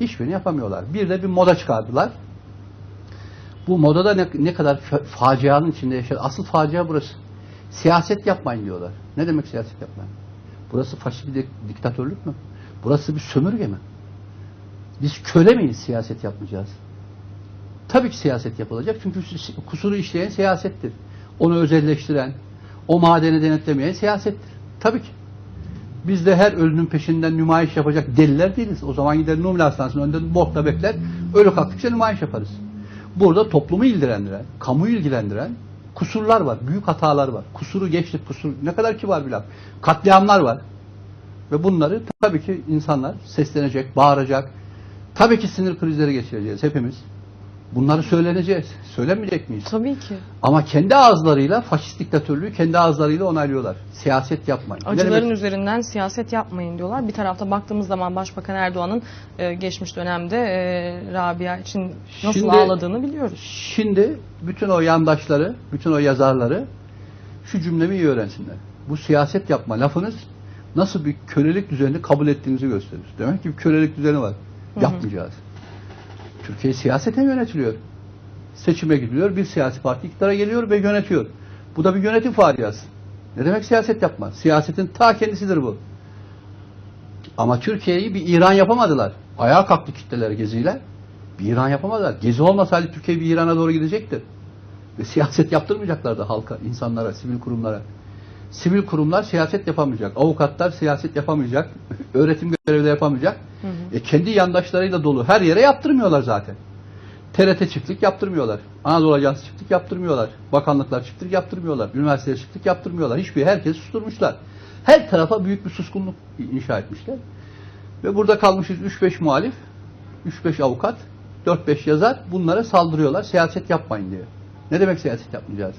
Hiçbirini yapamıyorlar. Bir de bir moda çıkardılar. Bu modada ne, ne kadar fa- facianın içinde yaşar. Asıl facia burası. Siyaset yapmayın diyorlar. Ne demek siyaset yapmayın? Burası faşist bir dik- diktatörlük mü? Burası bir sömürge mi? Biz köle miyiz siyaset yapmayacağız? Tabii ki siyaset yapılacak çünkü kusuru işleyen siyasettir. Onu özelleştiren, o madeni denetlemeyen siyasettir. Tabii ki. Biz de her ölünün peşinden nümayiş yapacak deliler değiliz. O zaman gider Numune Hastanesi'nin önünde bortla bekler, ölü kalktıkça nümayiş yaparız. Burada toplumu ilgilendiren, kamuyu ilgilendiren kusurlar var, büyük hatalar var. Kusuru geçtik, kusur ne kadar kibar bir laf. Katliamlar var. Ve bunları tabii ki insanlar seslenecek, bağıracak. Tabii ki sinir krizleri geçireceğiz hepimiz. Bunları söyleneceğiz. Söylemeyecek miyiz? Tabii ki. Ama kendi ağızlarıyla faşist diktatörlüğü kendi ağızlarıyla onaylıyorlar. Siyaset yapmayın. Acıların demek? üzerinden siyaset yapmayın diyorlar. Bir tarafta baktığımız zaman Başbakan Erdoğan'ın e, geçmiş dönemde e, Rabia için nasıl Şimdi- ağladığını biliyoruz. Şimdi bütün o yandaşları, bütün o yazarları şu cümlemi iyi öğrensinler. Bu siyaset yapma lafınız nasıl bir kölelik düzenini kabul ettiğinizi gösterir. Demek ki bir kölelik düzeni var. Yapmayacağız. Türkiye siyaseten yönetiliyor. Seçime gidiyor, bir siyasi parti iktidara geliyor ve yönetiyor. Bu da bir yönetim faciası. Ne demek siyaset yapma? Siyasetin ta kendisidir bu. Ama Türkiye'yi bir İran yapamadılar. Ayağa kalktı kitleler geziyle. Bir İran yapamadılar. Gezi olmasaydı Türkiye bir İran'a doğru gidecektir. Ve siyaset yaptırmayacaklardı halka, insanlara, sivil kurumlara. Sivil kurumlar siyaset yapamayacak. Avukatlar siyaset yapamayacak. Öğretim görevlileri yapamayacak. E kendi yandaşlarıyla dolu. Her yere yaptırmıyorlar zaten. TRT çiftlik yaptırmıyorlar. Anadolu Ajansı çiftlik yaptırmıyorlar. Bakanlıklar çiftlik yaptırmıyorlar. Üniversiteler çiftlik yaptırmıyorlar. Hiçbir herkes susturmuşlar. Her tarafa büyük bir suskunluk inşa etmişler. Ve burada kalmışız 3-5 muhalif, 3-5 avukat, 4-5 yazar bunlara saldırıyorlar. Siyaset yapmayın diye. Ne demek siyaset yapmayacağız?